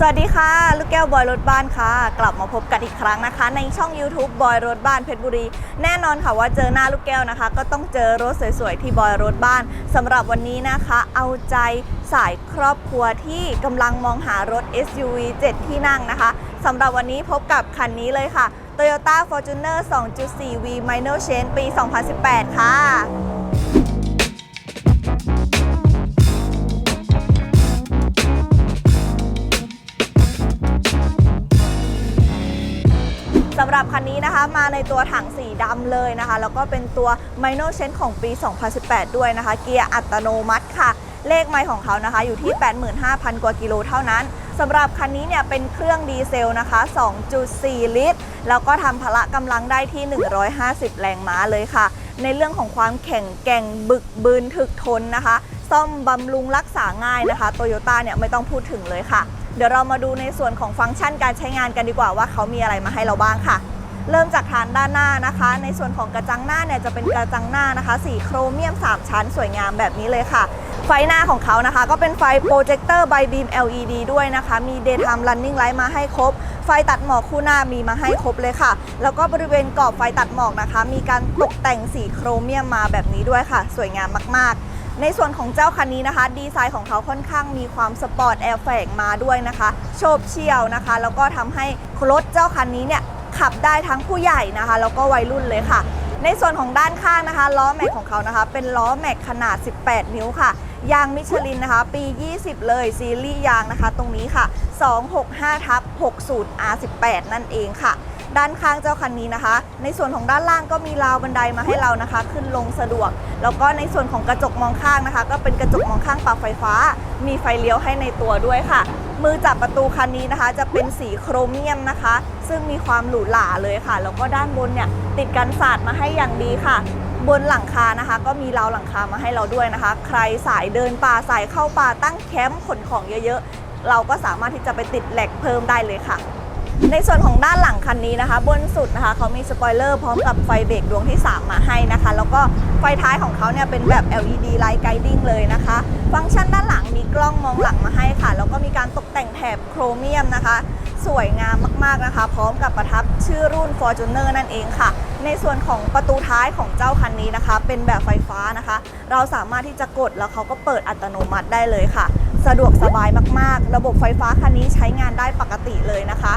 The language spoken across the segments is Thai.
สวัสดีค่ะ ลูกแก้วบอยรถบ้านค่ะ กลับมาพบกันอีกครั้งนะคะ ในช่อง YouTube บอยรถบ้านเพชรบุรี แน่นอนค่ะว่าเจอหน้าลูกแก้วนะคะ ก็ต้องเจอรถสวยๆที่บอยรถบ้านสำหรับวันนี้นะคะ เอาใจสายครอบครัวที่กำลังมองหารถ SUV 7 ที่นั่งนะคะสำหรับวันนี้พบกับคันนี้เลยค่ะ Toyota Fortuner 2.4V Minor Change ปี 2018 ค่ะ หรับคันนี้นะคะ มาในตัวถังสีดำเลยนะคะ แล้วก็เป็นตัว Minor Change ของปี 2018 ด้วยนะคะ เกียร์อัตโนมัติค่ะ เลขไมล์ของเขานะคะ อยู่ที่ 85,000 กว่ากิโลเท่านั้นสำหรับคันนี้เนี่ยเป็นเครื่องดีเซลนะคะ 2.4 ลิตร แล้วก็ทำพละกำลังได้ที่ 150 แรงม้าเลยค่ะ ในเรื่องของความแข็งแกร่งบึกบืนถึกทนนะคะ ซ่อมบำรุงรักษาง่ายนะคะโตโยต้าเนี่ยไม่ต้องพูดถึงเลยค่ะ เดี๋ยวเรามาดูในส่วนของฟังก์ชันการใช้งานกันดีกว่าว่าเขามีอะไรมาให้เราบ้างค่ะ เริ่มจากฐานด้านหน้านะคะ ในส่วนของกระจังหน้าเนี่ยจะเป็นกระจังหน้านะคะ สีโครเมียม 3 ชั้นสวยงามแบบนี้เลยค่ะ ไฟหน้าของเขานะคะ ก็เป็นไฟโปรเจคเตอร์ไบบีม LED ด้วยนะคะ มี Daytime Running Light มาให้ครบ ไฟตัดหมอกคู่หน้ามีมาให้ครบเลยค่ะ แล้วก็บริเวณกรอบไฟตัดหมอกนะคะ มีการตกแต่งสีโครเมียมมาแบบนี้ด้วยค่ะ สวยงามมากๆ ในส่วนของเจ้าคันนี้นะคะ ดีไซน์ของเขาค่อนข้างมีความสปอร์ตแอร์แฝงมาด้วยนะคะโฉบเฉี่ยวนะคะ แล้วก็ทำให้รถเจ้าคันนี้เนี่ยขับได้ทั้งผู้ใหญ่นะคะ แล้วก็วัยรุ่นเลยค่ะ ในส่วนของด้านข้างนะคะล้อแม็กของเขานะคะ เป็นล้อแม็กขนาด 18 นิ้วค่ะยางมิชลินนะคะ ปี 20 เลยซีรีส์ยางนะคะ ตรงนี้ค่ะ 265ทับ60 R18 นั่นเองค่ะ ด้านข้างเจ้าคันนี้นะคะ ในส่วนของด้านล่างก็มีราวบันไดมาให้เรานะคะ ขึ้นลงสะดวก แล้วก็ในส่วนของกระจกมองข้างนะคะ ก็เป็นกระจกมองข้างปรับไฟฟ้า มีไฟเลี้ยวให้ในตัวด้วยค่ะ มือจับประตูคันนี้นะคะ จะเป็นสีโครเมียมนะคะ ซึ่งมีความหรูหราเลยค่ะ แล้วก็ด้านบนเนี่ยติดกันศาสตร์มาให้อย่างดีค่ะ บนหลังคานะคะ ก็มีราวหลังคามาให้เราด้วยนะคะ ใครสายเดินป่าสายเข้าป่าตั้งแคมป์ขนของเยอะๆเราก็สามารถที่จะไปติดแหลกเพิ่มได้เลยค่ะ ในส่วนของด้านหลังคันนี้นะคะ บนสุดนะคะเขามีสปอยเลอร์พร้อมกับไฟเบรกดวงที่ 3 มาให้นะคะ แล้วก็ไฟท้ายของเขาเนี่ยเป็นแบบ LED Light Guiding เลยนะคะ ฟังก์ชันด้านหลังมีกล้องมองหลังมาให้ค่ะ แล้วก็มีการตกแต่งแถบโครเมียมนะคะ สวยงามมากๆนะคะ พร้อมกับประทับชื่อรุ่น Fortuner นั่นเองค่ะ ในส่วนของประตูท้ายของเจ้าคันนี้นะคะ เป็นแบบไฟฟ้านะคะ เราสามารถที่จะกดแล้วเขาก็เปิดอัตโนมัติได้เลยค่ะ สะดวกสบายมากๆ ระบบไฟฟ้าคันนี้ใช้งานได้ปกติเลยนะคะ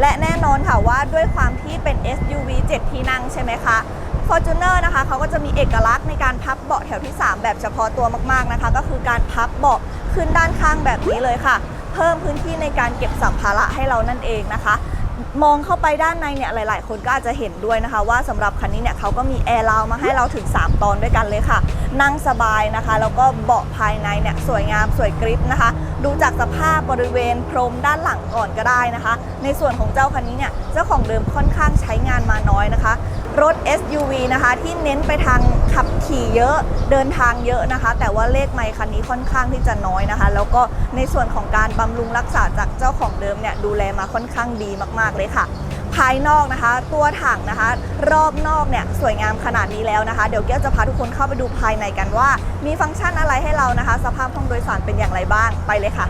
และแน่นอนค่ะว่าด้วยความที่เป็น SUV 7 ที่นั่งใช่ไหมคะ Fortuner นะคะเขาก็จะมีเอกลักษณ์ในการพับเบาะแถวที่ 3 แบบเฉพาะตัวมากๆนะคะ ก็คือการพับเบาะขึ้นด้านข้างแบบนี้เลยค่ะ เพิ่มพื้นที่ในการเก็บสัมภาระให้เรานั่นเองนะคะ มองเข้าไปด้านในเนี่ยหลาย ๆ คนก็อาจจะเห็นด้วยนะคะ ว่าสำหรับคันนี้เนี่ยเขาก็มีแอร์ราวมาให้เราถึง 3 ตอนด้วยกันเลยค่ะ นั่งสบายนะคะ แล้วก็เบาะภายในเนี่ยสวยงามสวยกริปนะคะ ดูจากสภาพบริเวณพรมด้านหลังก่อนก็ได้นะคะ ในส่วนของเจ้าคันนี้เนี่ยเจ้าของเดิมค่อนข้างใช้งานมาน้อยนะคะ รถ SUV นะคะ ที่เน้นไปทางขับขี่เยอะเดินทางเยอะนะคะ แต่ว่าเลขไมค์คันนี้ค่อนข้างที่จะน้อยนะคะ แล้วก็ในส่วนของการบำรุงรักษาจากเจ้าของเดิมเนี่ยดูแลมาค่อนข้างดีมากๆเลยค่ะ ภายนอกนะคะ ตัวถังนะคะ รอบนอกเนี่ยสวยงามขนาดนี้แล้วนะคะ เดี๋ยวแก้วจะพาทุกคนเข้าไปดูภายในกันว่า มีฟังก์ชันอะไรให้เรานะคะ สภาพห้องโดยสารเป็นอย่างไรบ้างไปเลยค่ะ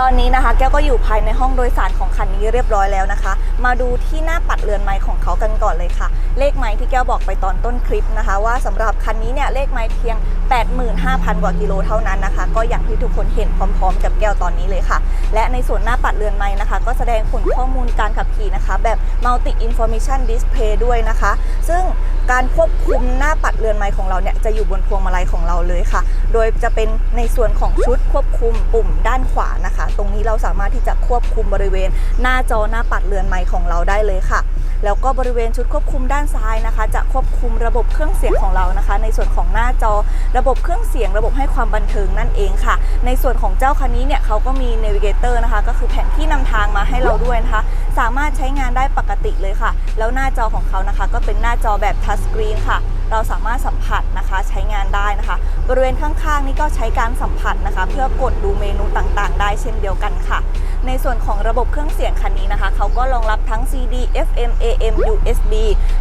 ตอนนี้นะคะแก้วก็อยู่ภายในห้องโดยสารของคันนี้เรียบร้อยแล้วนะคะ มาดูที่หน้าปัดเรือนไม้ของเขากันก่อนเลยค่ะ เลขไม้ที่แก้วบอกไปตอนต้นคลิปนะคะ ว่าสำหรับคันนี้เนี่ยเลขไม้เพียง 85,000กว่ากิโลเท่านั้นนะคะ ก็อย่างที่ทุกคนเห็นพร้อมๆ กับแก้วตอนนี้เลยค่ะ และในส่วนหน้าปัดเรือนไม้นะคะ ก็แสดงผลข้อมูลการขับขี่นะคะ แบบ Multi Information Display ด้วยนะคะ ซึ่ง การควบคุมหน้าปัดเรือนไม้ของเราเนี่ยจะอยู่บนพวงมาลัยของเราเลยค่ะ โดยจะเป็นในส่วนของชุดควบคุมปุ่มด้านขวานะคะ ตรงนี้เราสามารถที่จะควบคุมบริเวณ หน้าจอหน้าปัดเรือนไม้ของเราได้เลยค่ะ แล้วก็บริเวณชุดควบคุมด้านซ้ายนะคะ จะควบคุมระบบเครื่องเสียงของเรานะคะ ในส่วนของหน้าจอระบบเครื่องเสียง ระบบให้ความบันเทิงนั่นเองค่ะ ในส่วนของเจ้าคันนี้เนี่ยเขาก็มีเนวิเกเตอร์นะคะ ก็คือแผนที่นำทางมาให้เราด้วยนะคะ สามารถใช้งานได้ปกติเลยค่ะ แล้วหน้าจอของเขานะคะ ก็เป็นหน้าจอแบบทัชสกรีนค่ะ เราสามารถสัมผัสนะคะใช้งานได้นะคะ บริเวณข้างๆ นี่ก็ใช้การสัมผัสนะคะ เพื่อกดดูเมนูต่างๆ ได้เช่นเดียวกันค่ะ ในส่วนของระบบเครื่องเสียงคันนี้นะคะเขาก็รองรับทั้ง CD FM AM USB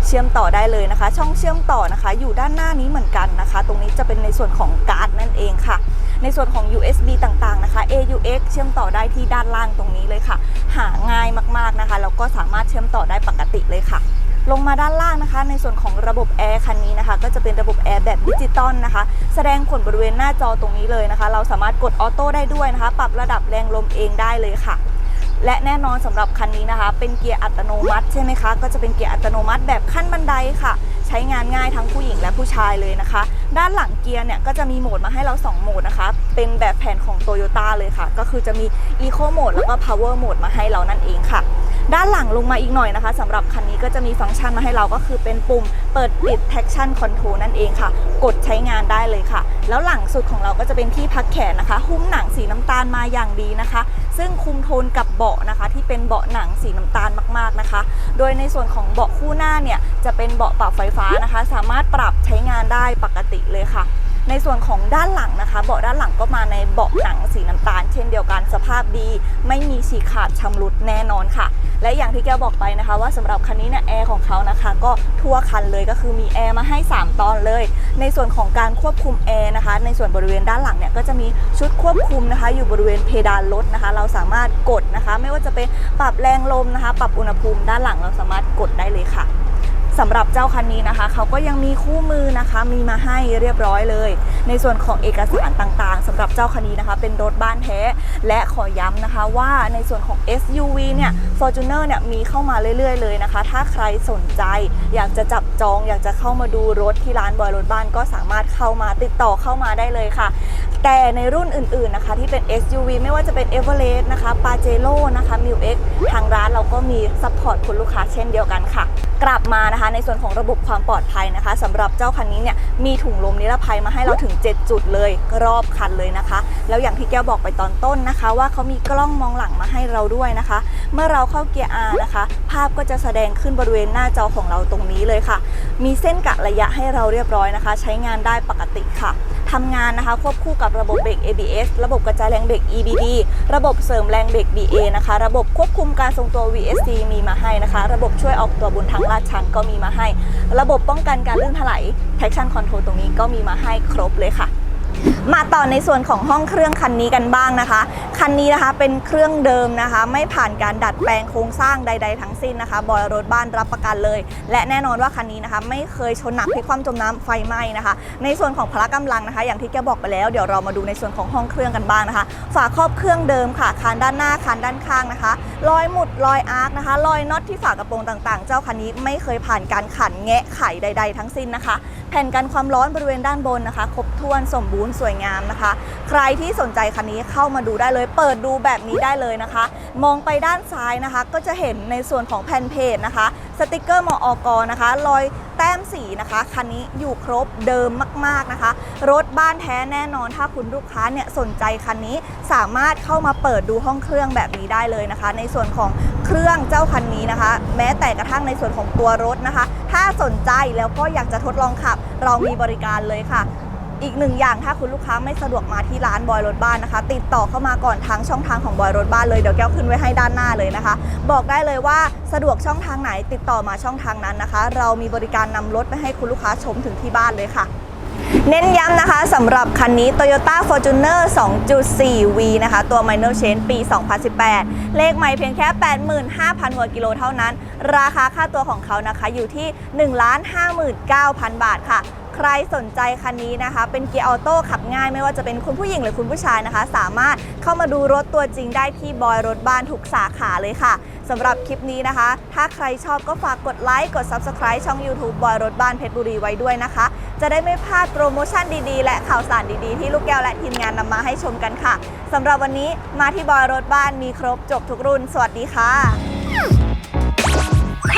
เชื่อมต่อได้เลยนะคะ ช่องเชื่อมต่อนะคะ อยู่ด้านหน้านี้เหมือนกันนะคะ ตรงนี้จะเป็นในส่วนของการ์ดนั่นเองค่ะ ในส่วนของ USB ต่างๆนะคะ AUX เชื่อมต่อได้ที่ด้านล่างตรงนี้เลยค่ะ หาง่ายมากๆนะคะแล้วก็สามารถเชื่อมต่อได้ปกติเลยค่ะ ลงมาด้านล่างนะคะ ในส่วนของระบบแอร์คันนี้นะคะ ก็จะเป็นระบบแอร์แบบดิจิตอลนะคะ แสดงผลบริเวณหน้าจอตรงนี้เลยนะคะ เราสามารถกดออโต้ได้ด้วยนะคะ ปรับระดับแรงลมเองได้เลยค่ะและแน่นอนสำหรับคันนี้นะคะ เป็นเกียร์อัตโนมัติใช่ไหมคะ ก็จะเป็นเกียร์อัตโนมัติแบบขั้นบันไดค่ะ ใช้งานง่ายทั้งผู้หญิงและผู้ชายเลยนะคะ ด้านหลังเกียร์เนี่ยก็จะมีโหมดมาให้เรา 2 โหมดนะคะ เป็นแบบแผนของ Toyota เลยค่ะ ก็คือจะมี Eco Mode แล้วก็ Power Mode มาให้เรานั่นเองค่ะ ด้านหลังลงมาอีกหน่อยนะคะสำหรับคันนี้ก็จะมีฟังก์ชันมาให้เราก็คือเป็นปุ่มเปิดปิด traction control นั่นเองค่ะ กดใช้งานได้เลยค่ะ แล้วหลังสุดของเราก็จะเป็นที่พักแขนนะคะ หุ้มหนังสีน้ำตาลมาอย่างดีนะคะ ซึ่งคุมโทนกับเบาะนะคะ ที่เป็นเบาะหนังสีน้ำตาลมาก ๆนะคะ โดยในส่วนของเบาะคู่หน้าเนี่ยจะเป็นเบาะปรับไฟฟ้านะคะ สามารถปรับใช้งานได้ปกติเลยค่ะ ในส่วนของด้านหลังนะคะ เบาะด้านหลังก็มาในเบาะหนังสีน้ำตาล เช่นเดียวกันสภาพดี ไม่มีฉีกขาดชำรุดแน่นอนค่ะ และอย่างที่แกบอกไปนะคะ ว่าสำหรับคันนี้เนี่ยแอร์ของเขานะคะ ก็ทั่วคันเลยก็คือมีแอร์มาให้ 3 ตอนเลย ในส่วนของการควบคุมแอร์นะคะ ในส่วนบริเวณด้านหลังเนี่ยก็จะมีชุดควบคุมนะคะ อยู่บริเวณเพดานรถนะคะ เราสามารถกดนะคะ ไม่ว่าจะเป็นปรับแรงลมนะคะ ปรับอุณหภูมิด้านหลังเราสามารถกดได้เลยค่ะ สำหรับเจ้าคันนี้นะคะ เขาก็ยังมีคู่มือนะคะ มีมาให้เรียบร้อยเลย ในส่วนของเอกสารต่างๆสำหรับเจ้าคันนี้นะคะ เป็นรถบ้านแท้ และขอย้ำนะคะว่าในส่วนของ SUV เนี่ย Fortuner เนี่ยมีเข้ามาเรื่อยๆ เลยนะคะ ถ้าใครสนใจอยากจะจับจอง อยากจะเข้ามาดูรถที่ร้านบอยรถบ้านก็สามารถเข้ามาติดต่อเข้ามาได้เลยค่ะ แต่ในรุ่นอื่นๆนะคะที่เป็น SUV ไม่ว่าจะเป็น Everest นะคะ Pajero นะคะ m i X ทางร้านเราก็มีซัพพอร์ตคุณลูกค้าเช่นเดียวกันค่ะ กลับมานะคะ ในส่วนของระบบความปลอดภัยนะคะสำหรับเจ้าคันนี้เนี่ยมีถุงลมนิรภัยมาให้เราถึง 7 จุดเลยรอบคันเลยนะคะ แล้วอย่างที่แก้วบอกไปตอนต้นนะคะ ว่าเขามีกล้องมองหลังมาให้เราด้วยนะคะ เมื่อเราเข้าเกียร์ R นะคะ ภาพก็จะแสดงขึ้นบริเวณหน้าจอของเราตรงนี้เลยค่ะ มีเส้นกะระยะให้เราเรียบร้อยนะคะ ใช้งานได้ปกติค่ะ ทำงานนะคะ ควบคู่กับระบบเบรก ABS ระบบกระจายแรงเบรก EBD ระบบเสริมแรงเบรก BA นะคะ ระบบควบคุมการทรงตัว VSC มีมาให้นะคะ ระบบช่วยออกตัวบนทางลาดชันก็มีมาให้ ระบบป้องกันการลื่นถลาย traction control ตรงนี้ก็มีมาให้ครบเลยค่ะ มาต่อในส่วนของห้องเครื่องคันนี้กันบ้างนะคะ คันนี้นะคะเป็นเครื่องเดิมนะคะ ไม่ผ่านการดัดแปลงโครงสร้างใด ๆ ทั้งสิ้นนะคะ บอยรถบ้านรับประกันเลย และแน่นอนว่าคันนี้นะคะ ไม่เคยชนหนักพลิกคว่ำจมน้ำไฟไหม้นะคะ ในส่วนของพละกำลังนะคะ อย่างที่แกบอกไปแล้วเดี๋ยวเรามาดูในส่วนของห้องเครื่องกันบ้างนะคะ ฝาครอบเครื่องเดิมค่ะคานด้านหน้าคานด้านข้างนะคะรอยหมุดรอยอาร์คนะคะรอยน็อตที่ฝากระโปรงต่างๆ เจ้าคันนี้ไม่เคยผ่านการขันแงะไขใด ๆ ทั้งสิ้นนะคะ แผ่นกันความร้อนบริเวณด้านบนนะคะ ครบถ้วนสมบูรณ์สวยงามนะคะ ใครที่สนใจคันนี้เข้ามาดูได้เลย เปิดดูแบบนี้ได้เลยนะคะ มองไปด้านซ้ายนะคะ ก็จะเห็นในส่วนของแผ่นเพจนะคะ สติกเกอร์มออกนะคะรอยแต้มสีนะคะคันนี้อยู่ครบเดิมมากๆนะคะ รถบ้านแท้แน่นอนถ้าคุณลูกค้าเนี่ยสนใจคันนี้สามารถเข้ามาเปิดดูห้องเครื่องแบบนี้ได้เลยนะคะ ในส่วนของเครื่องเจ้าคันนี้นะคะ แม้แต่กระทั่งในส่วนของตัวรถนะคะ ถ้าสนใจแล้วก็อยากจะทดลองขับ เรามีบริการเลยค่ะ อีกหนึ่งอย่างถ้าคุณลูกค้าไม่สะดวกมาที่ร้านบอยรถบ้านนะคะ ติดต่อเข้ามาก่อนทางช่องทางของบอยรถบ้านเลยเดี๋ยวแก้วขึ้นไว้ให้ด้านหน้าเลยนะคะ บอกได้เลยว่าสะดวกช่องทางไหนติดต่อมาช่องทางนั้นนะคะ เรามีบริการนำรถไปให้คุณลูกค้าชมถึงที่บ้านเลยค่ะเน้นย้ำนะคะสำหรับคันนี้ Toyota Fortuner 2.4V นะคะ ตัว Minor Change ปี 2018 เลขใหม่เพียงแค่ 85,000กว่ากิโลเท่านั้น ราคาค่าตัวของเขานะคะอยู่ที่ 1,59,000 บาทค่ะ ใครสนใจคันนี้นะคะ เป็นเกียร์ออโต้ขับง่ายไม่ว่าจะเป็นคุณผู้หญิงหรือคุณผู้ชายนะคะ สามารถเข้ามาดูรถตัวจริงได้ที่บอยรถบ้านทุกสาขาเลยค่ะสำหรับคลิปนี้นะคะ ถ้าใครชอบก็ฝากกดไลค์กด Subscribe ช่อง YouTube บอยรถบ้านเพชรบุรีไว้ด้วยนะคะ จะได้ไม่พลาดโปรโมชั่นดีๆ และข่าวสารดีๆ ที่ลูกแก้วและทีมงานนำมาให้ชมกันค่ะสำหรับวันนี้มาที่บอยรถบ้านมีครบจบทุกรุ่น สวัสดีค่ะ